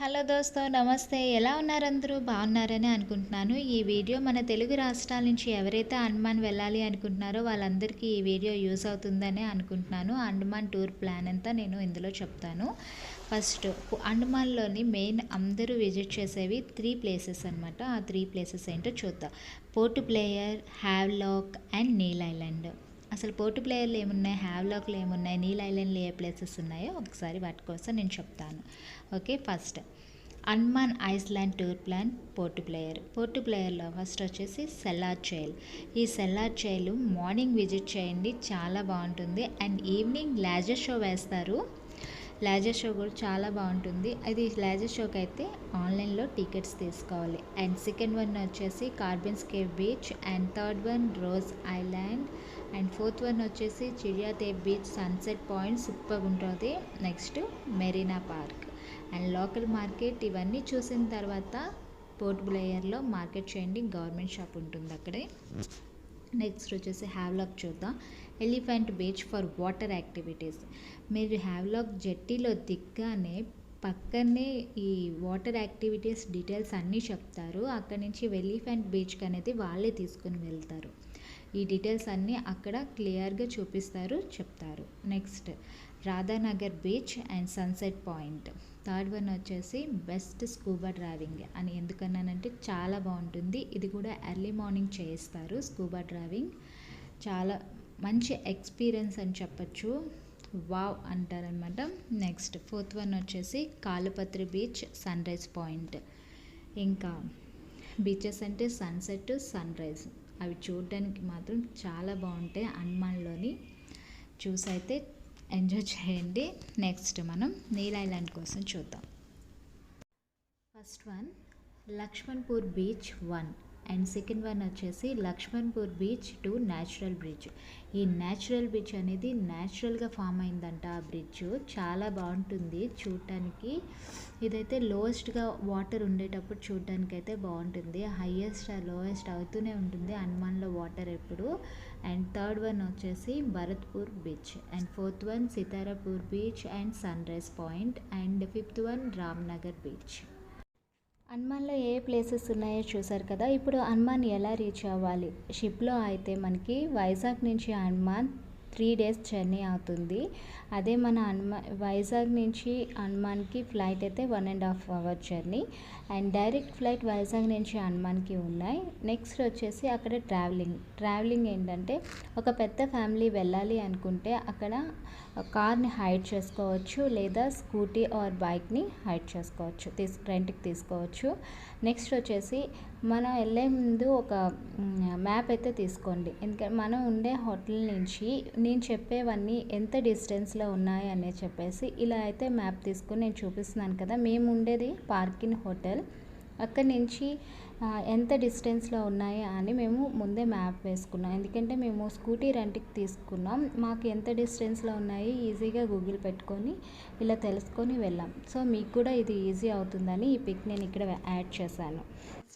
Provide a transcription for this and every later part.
Hello దోస్తో నమస్తే. ఎలా ఉన్నారందరూ బాగున్నారని అనుకుంటున్నాను. ఈ వీడియో మన తెలుగు రాష్ట్రాల నుంచి ఎవరైతే అండమాన్ వెళ్ళాలి అనుకుంటున్నారో వాళ్ళందరికీ ఈ వీడియో యూస్ అవుతుందని అనుకుంటున్నాను. అండమాన్ టూర్ ప్లాన్ అంతా నేను ఇందులో చెప్తాను. ఫస్ట్ అండమాన్లోని మెయిన్ అందరూ విజిట్ చేసేవి త్రీ ప్లేసెస్ అనమాట ఆ త్రీ ప్లేసెస్ ఏంటో చూద్దాం. Port Blair Havelock and Neil island. అసలు పోర్టు ప్లేయర్లు ఏమున్నాయి? హ్యావ్లాక్లు ఏమున్నాయి? నీల్ ఐలాండ్లో ఏ ప్లేసెస్ ఉన్నాయో ఒకసారి వాటి కోసం నేను చెప్తాను. Okay first అన్మాన్ island tour plan Port Blair. Port ప్లేయర్లో first వచ్చేసి సెల్లార్ చైల్. ఈ సెల్లార్ చైల్ మార్నింగ్ విజిట్ చేయండి చాలా బాగుంటుంది. అండ్ ఈవినింగ్ లేజర్ షో వేస్తారు. లేజర్ షో కూడా చాలా బాగుంటుంది. అది లేజర్ షోకి అయితే ఆన్లైన్లో టికెట్స్ తీసుకోవాలి. అండ్ సెకండ్ వన్ వచ్చేసి Corbyn's cove beach and third one rose island and fourth one వచ్చేసి Chidiyatapu beach sunset point super ఉంటుంది. Next Marina park and local market ఇవన్నీ చూసిన తర్వాత పోర్ట్ బ్లేయర్లో మార్కెట్ చేయండి. గవర్నమెంట్ షాప్ ఉంటుంది అక్కడే. నెక్స్ట్ వచ్చేసి హ్యావ్లాక్ చూద్దాం. Elephant beach for water activities మీరు హ్యావ్లాక్ జట్టీలో దిగ్గానే పక్కనే ఈ వాటర్ యాక్టివిటీస్ డీటెయిల్స్ అన్నీ చెప్తారు. అక్కడ నుంచి ఎలిఫెంట్ బీచ్కి అనేది వాళ్ళే తీసుకుని వెళ్తారు. ఈ డీటెయిల్స్ అన్నీ అక్కడ క్లియర్గా చూపిస్తారు చెప్తారు. Next Radhanagar beach and sunset point. Third one వచ్చేసి బెస్ట్ స్కూబా డ్రైవింగ్ అని ఎందుకన్నానంటే చాలా బాగుంటుంది. ఇది కూడా ఎర్లీ మార్నింగ్ చేయిస్తారు స్కూబా డ్రైవింగ్. చాలా మంచి ఎక్స్పీరియన్స్ అని చెప్పచ్చు. వావ్ అంటారనమాట. నెక్స్ట్ ఫోర్త్ వన్ వచ్చేసి Kalapathar beach sunrise point. ఇంకా బీచెస్ అంటే సన్సెట్ సన్ రైజ్ అవి చూడడానికి మాత్రం చాలా బాగుంటాయి. అండమాన్లోని అయితే ఎంజాయ్ చేయండి. నెక్స్ట్ మనం నీల్ ఐలాండ్ కోసం చూద్దాం. First one Laxmanpur beach one. And second one వచ్చేసి Laxmanpur beach to natural bridge. ఈ న్యాచురల్ బ్రిడ్జ్ అనేది న్యాచురల్గా ఫామ్ అయిందంట ఆ బ్రిడ్జ్. చాలా బాగుంటుంది చూడటానికి ఇదైతే లోయెస్ట్గా వాటర్ ఉండేటప్పుడు చూడటానికి అయితే బాగుంటుంది. హయ్యెస్ట్ లోయెస్ట్ అవుతూనే ఉంటుంది హనుమాన్లో వాటర్ ఎప్పుడు. అండ్ థర్డ్ వన్ వచ్చేసి Bharatpur beach. And fourth one Sitarapur beach and sunrise point. And fifth one Ramnagar beach. హనుమాన్లో ఏ ప్లేసెస్ ఉన్నాయో చూసారు కదా. ఇప్పుడు హనుమాన్ ఎలా రీచ్ అవ్వాలి? షిప్లో అయితే మనకి వైజాగ్ నుంచి హనుమాన్ త్రీ డేస్ జర్నీ అవుతుంది. అదే మన హనుమా వైజాగ్ నుంచి హనుమాన్కి ఫ్లైట్ అయితే one and half hour journey. And direct flight Vizag నుంచి హనుమాన్కి ఉన్నాయి. నెక్స్ట్ వచ్చేసి అక్కడ ట్రావెలింగ్. ట్రావెలింగ్ ఏంటంటే ఒక పెద్ద ఫ్యామిలీ వెళ్ళాలి అనుకుంటే అక్కడ కార్ని హైడ్ చేసుకోవచ్చు లేదా స్కూటీ ఆర్ బైక్ని హైడ్ చేసుకోవచ్చు తీసు రెంట్కి తీసుకోవచ్చు. నెక్స్ట్ వచ్చేసి మనం వెళ్ళే ముందు ఒక మ్యాప్ అయితే తీసుకోండి. ఎందుకంటే మనం ఉండే హోటల్ నుంచి నేను చెప్పేవన్నీ ఎంత డిస్టెన్స్లో ఉన్నాయి అనే చెప్పేసి ఇలా అయితే మ్యాప్ తీసుకుని నేను చూపిస్తున్నాను కదా. మేము ఉండేది పార్కింగ్ హోటల్ అక్కడి నుంచి ఎంత డిస్టెన్స్లో ఉన్నాయి అని మేము ముందే మ్యాప్ వేసుకున్నాం. ఎందుకంటే మేము స్కూటీ రెంట్కి తీసుకున్నాం. మాకు ఎంత డిస్టెన్స్లో ఉన్నాయి ఈజీగా గూగుల్ పెట్టుకొని ఇలా తెలుసుకొని వెళ్ళాం. సో మీకు కూడా ఇది ఈజీ అవుతుందని ఈ పిక్ నేను ఇక్కడ యాడ్ చేశాను.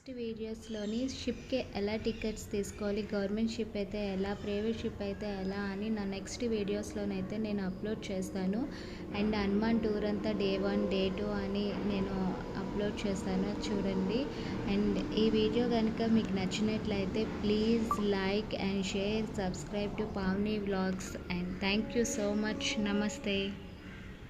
నెక్స్ట్ వీడియోస్లోని షిప్కి ఎలా టికెట్స్ తీసుకోవాలి గవర్నమెంట్ షిప్ అయితే ఎలా ప్రైవేట్ షిప్ అయితే ఎలా అని నా నెక్స్ట్ వీడియోస్లోనైతే నేను అప్లోడ్ చేస్తాను. అండ్ హనుమాన్ టూర్ అంతా డే వన్ డే టూ అని నేను అప్లోడ్ చేస్తాను చూడండి. అండ్ ఈ వీడియో కనుక మీకు నచ్చినట్లయితే please like and share subscribe to Pavani vlogs. And thank you so much. నమస్తే.